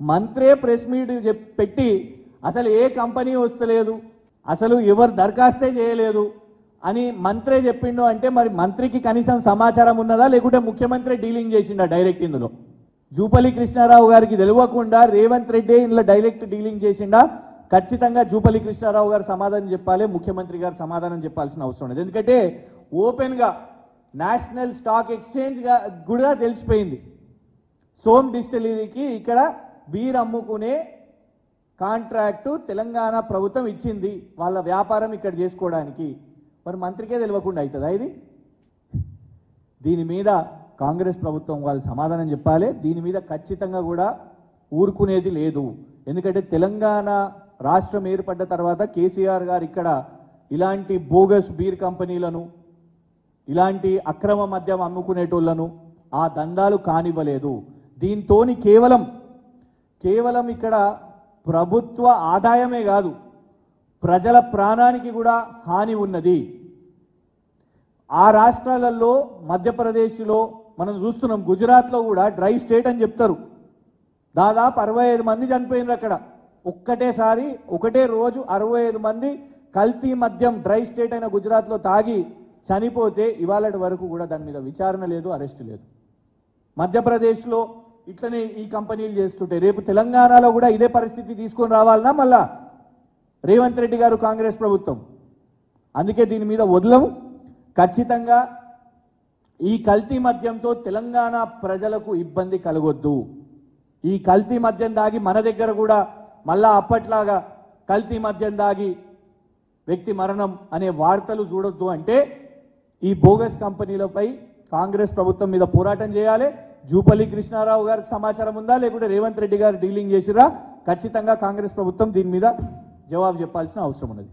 మంత్రే press meet పెట్టి అసలు ఏ company వస్తలేదు అసలు ఎవరు దరఖాస్తే చేయలేదు అని మంత్రే చెప్పిండు అంటే మరి మంత్రికి కనీసం సమాచారం ఉన్నదా లేకుంటే ముఖ్యమంత్రి డీలింగ్ చేసిండా డైరెక్ట్ ఇందులో? జూపల్లి కృష్ణారావు గారికి తెలియకుండా రేవంత్ రెడ్డి ఇందులో డైరెక్ట్ డీలింగ్ చేసిండా? ఖచ్చితంగా జూపల్లి కృష్ణారావు గారు సమాధానం చెప్పాలి ముఖ్యమంత్రి గారు సమాధానం చెప్పాల్సిన అవసరం ఉంది ఎందుకంటే ఓపెన్గా నేషనల్ స్టాక్ ఎక్స్చేంజ్గా కూడా తెలిసిపోయింది. సోమ్ డిస్టిలరీకి ఇక్కడ బీర్ అమ్ముకునే కాంట్రాక్టు తెలంగాణ ప్రభుత్వం ఇచ్చింది వాళ్ళ వ్యాపారం ఇక్కడ చేసుకోవడానికి. మరి మంత్రికే తెలియకుండా అవుతుందా ఇది? దీని మీద కాంగ్రెస్ ప్రభుత్వం వాళ్ళు సమాధానం చెప్పాలి. దీని మీద ఖచ్చితంగా కూడా ఊరుకునేది లేదు. ఎందుకంటే తెలంగాణ రాష్ట్రం ఏర్పడ్డ తర్వాత కేసీఆర్ గారు ఇక్కడ ఇలాంటి బోగస్ బీర్ కంపెనీలను ఇలాంటి అక్రమ మద్యం అమ్ముకునేటోళ్ళను ఆ దందాలు కానివ్వలేదు. దీంతోని కేవలం కేవలం ఇక్కడ ప్రభుత్వ ఆదాయమే కాదు ప్రజల ప్రాణానికి కూడా హాని ఉన్నది. ఆ రాష్ట్రాలలో మధ్యప్రదేశ్లో మనం చూస్తున్నాం గుజరాత్లో కూడా డ్రై స్టేట్ అని చెప్తారు. దాదాపు అరవై ఐదు మంది చనిపోయినారు అక్కడ. ఒక్కటేసారి ఒకటే రోజు అరవై ఐదు మంది కల్తీ మద్యం డ్రై స్టేట్ అయిన గుజరాత్లో తాగి చనిపోతే ఇవాళటి వరకు కూడా దాని మీద విచారణ లేదు అరెస్ట్ లేదు. మధ్యప్రదేశ్లో ఇట్లనే ఈ కంపెనీలు చేస్తుంటే రేపు తెలంగాణలో కూడా ఇదే పరిస్థితి తీసుకొని రావాలన్నా మళ్ళా? రేవంత్ రెడ్డి గారు కాంగ్రెస్ ప్రభుత్వం. అందుకే దీని మీద వదలము. ఖచ్చితంగా ఈ కల్తీ మద్యంతో తెలంగాణ ప్రజలకు ఇబ్బంది కలగొద్దు. ఈ కల్తీ మద్యం దాగి మన దగ్గర కూడా మళ్ళా అప్పట్లాగా కల్తీ మద్యం దాగి వ్యక్తి మరణం అనే వార్తలు చూడొద్దు అంటే ఈ బోగస్ కంపెనీలపై కాంగ్రెస్ ప్రభుత్వం మీద పోరాటం చేయాలి. జూపల్లి కృష్ణారావు గారికి సమాచారం ఉందా? లేకుంటే రేవంత్ రెడ్డి గారు డీలింగ్ చేసిరా ఖచ్చితంగా కాంగ్రెస్ ప్రభుత్వం దీని మీద జవాబు చెప్పాల్సిన అవసరం ఉన్నది.